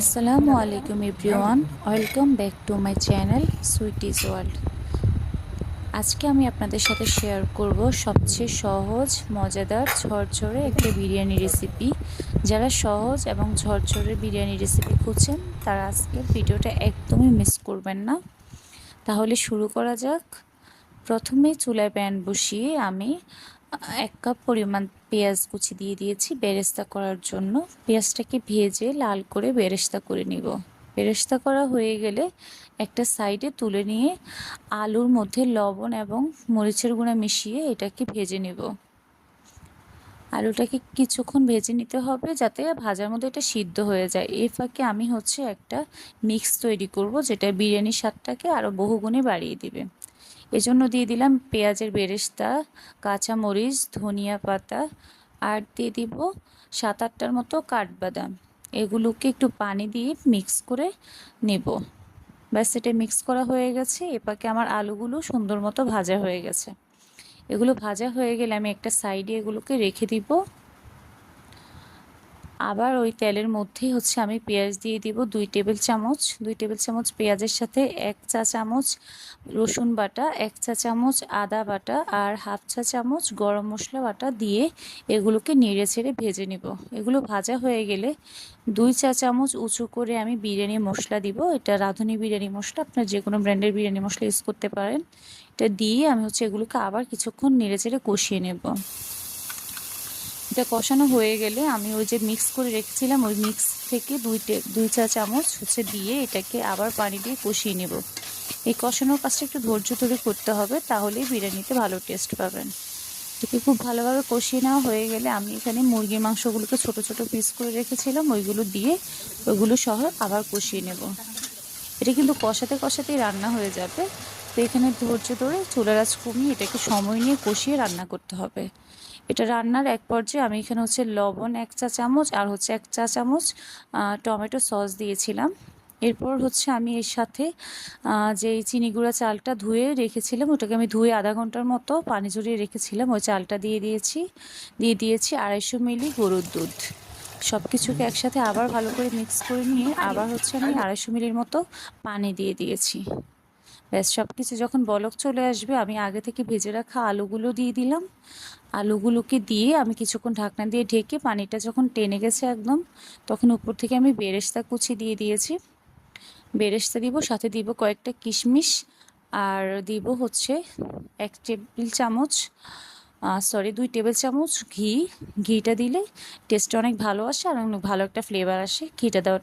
আসসালামু আলাইকুম everyone, welcome back to my channel sweeties world. আজকে আমি আপনাদের সাথে শেয়ার করব সবচেয়ে সহজ, মজাদার, ঝরঝরে একটা বিরিয়ানি রেসিপি যারা সহজ এবং ঝরঝরে বিরিয়ানি রেসিপি খুঁজছেন, তারা আজকে ভিডিওটা একদমই মিস করবেন না। তাহলে শুরু করা যাক। প্রথমে চুলায় প্যান বসিয়ে আমি এক কাপ পরিমাণ পেঁয়াজ কুচি দিয়ে দিয়েছি বেরেস্তা করার জন্য। পেঁয়াজটাকে ভেজে লাল করে বেরেস্তা করে নিব। বেরেস্তা করা হয়ে গেলে একটা সাইডে তুলে নিয়ে আলুর মধ্যে লবণ এবং মরিচের গুঁড়া মিশিয়ে এটাকে ভেজে নেব। আলুটাকে কিছুক্ষণ ভেজে নিতে হবে যাতে ভাজার মধ্যে এটা সিদ্ধ হয়ে যায়। এই ফাঁকে আমি হচ্ছে একটা মিক্স তৈরি করব যেটা বিরিয়ানির স্বাদটাকে আরও বহুগুণে বাড়িয়ে দিবে। এজন্য দিয়ে দিলাম পেঁয়াজের বেরেস্তা, কাঁচামরিচ, ধনিয়া পাতা, আর দিয়ে দিব সাত আটটার মতো কাঠবাদাম। এগুলোকে একটু পানি দিয়ে মিক্স করে নেব। ব্যাস, এটা মিক্স করা হয়ে গেছে। এপাকে আমার আলুগুলো সুন্দর মতো ভাজা হয়ে গেছে। এগুলো ভাজা হয়ে গেলে আমি একটা সাইডে এগুলোকে রেখে দিব। আবার ওই তেলের মধ্যেই হচ্ছে আমি পেঁয়াজ দিয়ে দিব দুই টেবিল চামচ। দুই টেবিল চামচ পেঁয়াজের সাথে এক চা চামচ রসুন বাটা, এক চা চামচ আদা বাটা আর হাফ চা চামচ গরম মশলা বাটা দিয়ে এগুলোকে নেড়ে ছেড়ে ভেজে নিব। এগুলো ভাজা হয়ে গেলে দুই চা চামচ উঁচু করে আমি বিরিয়ানি মশলা দিব। এটা রাঁধুনি বিরিয়ানি মশলা, আপনার যে কোনো ব্র্যান্ডের বিরিয়ানি মশলা ইউজ করতে পারেন। এটা দিয়ে আমি হচ্ছে এগুলোকে আবার কিছুক্ষণ নেড়ে চেড়ে কষিয়ে নেব। এটা কষানো হয়ে গেলে আমি ওই যে মিক্স করে রেখেছিলাম, ওই মিক্স থেকে দুই দুই চা চামচ হচ্ছে দিয়ে এটাকে আবার পানি দিয়ে কষিয়ে নেব। এই কষানোর কাজটা একটু ধৈর্য ধরে করতে হবে, তাহলেই বিরিয়ানিতে ভালো টেস্ট পাবেন। এটাকে খুব ভালোভাবে কষিয়ে নেওয়া হয়ে গেলে আমি এখানে মুরগির মাংসগুলোকে ছোট ছোট পিস করে রেখেছিলাম, ওইগুলো দিয়ে ওইগুলো সহ আবার কষিয়ে নেব। এটা কিন্তু কষাতে, কষাতেই রান্না হয়ে যাবে। তো এখানে ধৈর্য ধরে চুলার আঁচ কমিয়ে এটাকে সময় নিয়ে কষিয়ে রান্না করতে হবে। এটা রান্নার এক পর্যায়ে আমি এখানে হচ্ছে লবণ এক চা চামচ আর হচ্ছে এক চা চামচ টমেটো সস দিয়েছিলাম। এরপর হচ্ছে আমি এর সাথে যে চিনি গুঁড়া চালটা ধুয়ে রেখেছিলাম, ওটাকে আমি ধুয়ে আধা ঘণ্টার মতো পানি জড়িয়ে রেখেছিলাম। ওই চালটা দিয়ে দিয়েছি দিয়ে দিয়েছি আড়াইশো মিলি গরুর দুধ। সব কিছুকে একসাথে আবার ভালো করে মিক্স করে নিয়ে আবার হচ্ছে আমি আড়াইশো মিলির মতো পানি দিয়ে দিয়েছি। ব্যাস সব কিছু যখন বলক চলে আসবে, আমি আগে থেকে ভেজে রাখা আলুগুলো দিয়ে দিলাম। আলুগুলোকে দিয়ে আমি কিছুক্ষণ ঢাকনা দিয়ে ঢেকে পানিটা যখন টেনে গেছে একদম, তখন উপর থেকে আমি বেরেস্তা কুচি দিয়ে দিয়েছি। বেরেস্তা দিব, সাথে দিব কয়েকটা কিশমিশ আর দিব হচ্ছে এক টেবিল চামচ সরি দুই টেবিল চামচ ঘি। ঘিটা দিলে টেস্টটা অনেক ভালো আসে আর অনেক ভালো একটা ফ্লেভার আসে। ঘিটা দেওয়ার